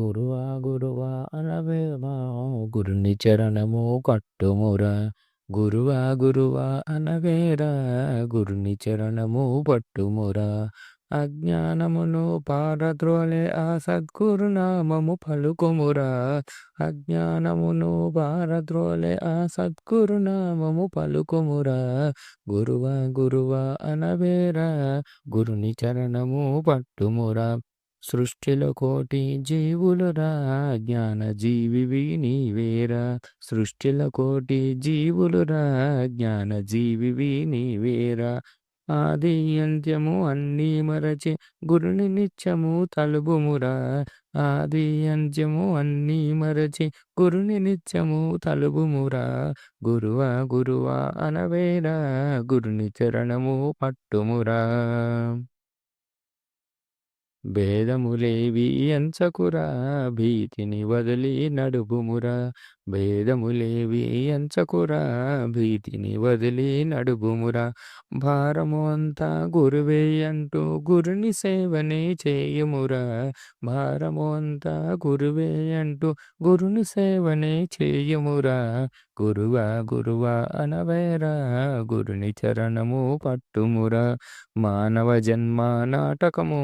గురువా గురువా అనవేమా గురుని చరణము కట్టుమురా గురువా గురువా అనవేరా గురుని చరణము పట్టుమురా. అజ్ఞానమును పారద్రోలే ఆ సద్గురునామము పలుకుమురా. అజ్ఞానమును పారద్రోలే ఆ సద్గురునామము పలుకుమురా. గురువా గురువా అనవేరా గురుని చరణము పట్టుమురా. సృష్టిలో కోటి జీవులురా జ్ఞాన జీవివి నీవేరా. సృష్టిలో కోటి జీవులురా జ్ఞాన జీవివి నీవేరా. ఆది అంత్యము అన్నీ మరచి గురుని నిత్యము తలుబుమురా ఆది అంత్యము అన్నీ మరచి గురుని నిత్యము తలుబుమురా గురువా గురువా అనవేరా గురుని చరణము పట్టుమురా. భేదములేవి ఎంచకురా? భీతిని వదిలి నడుపుమురా భేదములేవి ఎంచకురా? భీతిని వదిలి నడుబుమురా భారము అంతా గురువే అంటూ గురుని సేవనే చేయుమురా? భారము అంతా గురువే అంటూ గురుని సేవనే చేయుమురా? గురువా గురువా అనవేరా గురుని చరణము పట్టుమురా మానవ జన్మ నాటకము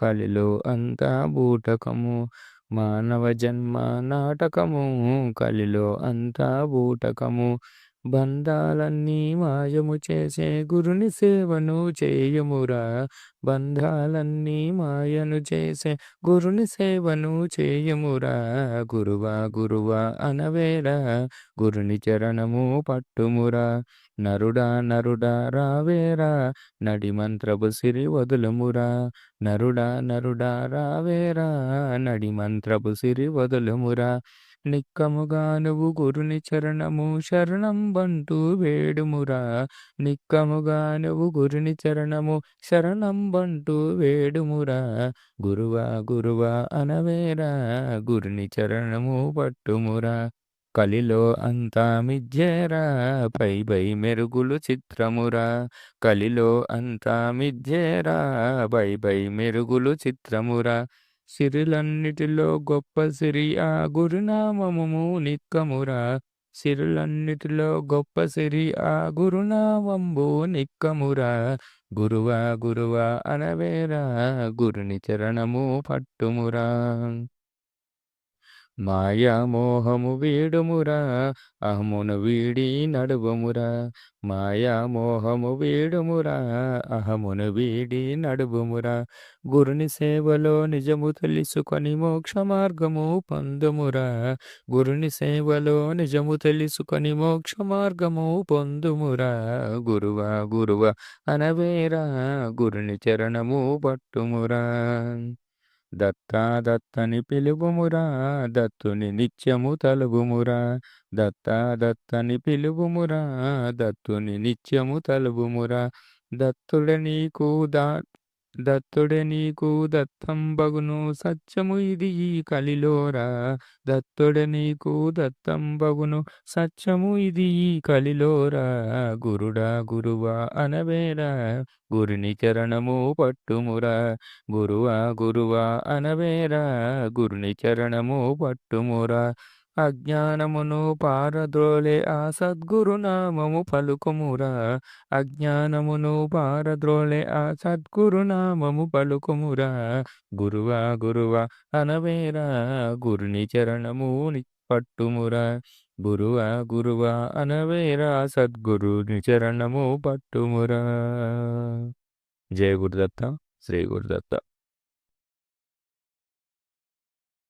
కలిలో అంతా బూటకము మానవ జన్మ నాటకము కలిలో అంతా బూటకము బంధాలన్నీ మాయము చేసే గురుని సేవను చేయమురా. బంధాలన్నీ మాయను చేసే గురుని సేవను చేయమురా. గురువా గురువా అనవేరా. గురుని చరణము పట్టుమురా. నరుడా నరుడా రావేరా. నడి మంత్రపు సిరి వదులుమురా. నరుడా నరుడా రావేరా. నడి మంత్రపు సిరి వదులుమురా. నిక్కముగా నువ్వు గురుని చరణము శరణం బంటూ వేడుమురా. నిక్కముగా నువ్వు గురుని చరణము శరణం బంటూ వేడుమురా. గురువా గురువా అనవేరా గురుని చరణము పట్టుమురా. కలిలో అంతా మిథ్యేరా పై పై మెరుగులు చిత్రమురా. కలిలో అంతా మిథ్యేరా పై పై మెరుగులు చిత్రమురా. సిరులన్నిటిలో గొప్ప సిరి ఆ గురునామము నిక్కమురా. సిరులన్నిటిలో గొప్ప సిరి ఆ గురునామంబు నిక్కమురా. గురువా గురువా అనవేరా. గురుని చరణము పట్టుమురా. మాయామోహము వీడుమురా అహమును వీడి నడుబుమురా మాయామోహము వీడుమురా అహమును వీడి నడుబుమురా గురుని సేవలో నిజము తెలుసుకొని మోక్ష మార్గము పొందుమురా. గురుని సేవలో నిజము తెలుసుకొని మోక్ష మార్గము పొందుమురా. గురువా గురువ అనవేరా గురుని చరణము పట్టుమురా. దత్తా దత్తని పిలువుమురా దత్తుని నిత్యము తలుగుమురా. దత్తా దత్తని పిలువుమురా దత్తుని నిత్యము తలుగుమురా. దత్తుడ నీకు దా దత్తుడే నీకు దత్తం బగును సత్యము ఇది ఈ కలిలోరా. దత్తుడే నీకు దత్తం బగును సత్యము ఇది ఈ కలిలోరా. గురుడా గురువా అనవేరా గురుని చరణము పట్టుమురా. గురువా గురువా అనవేరా గురుని చరణము పట్టుమురా. అజ్ఞానమును పారద్రోలే ఆ సద్గురునామము పలుకుమురా. అజ్ఞానమును పారద్రోలే ఆ సద్గురునామము పలుకుమురా. గురువా గురువా అనవేరా గురుని చరణము పట్టుమురా. గురువా గురువా అనవేరా సద్గురుని చరణము పట్టుమురా. జయ గురుదత్త శ్రీ గురుదత్త.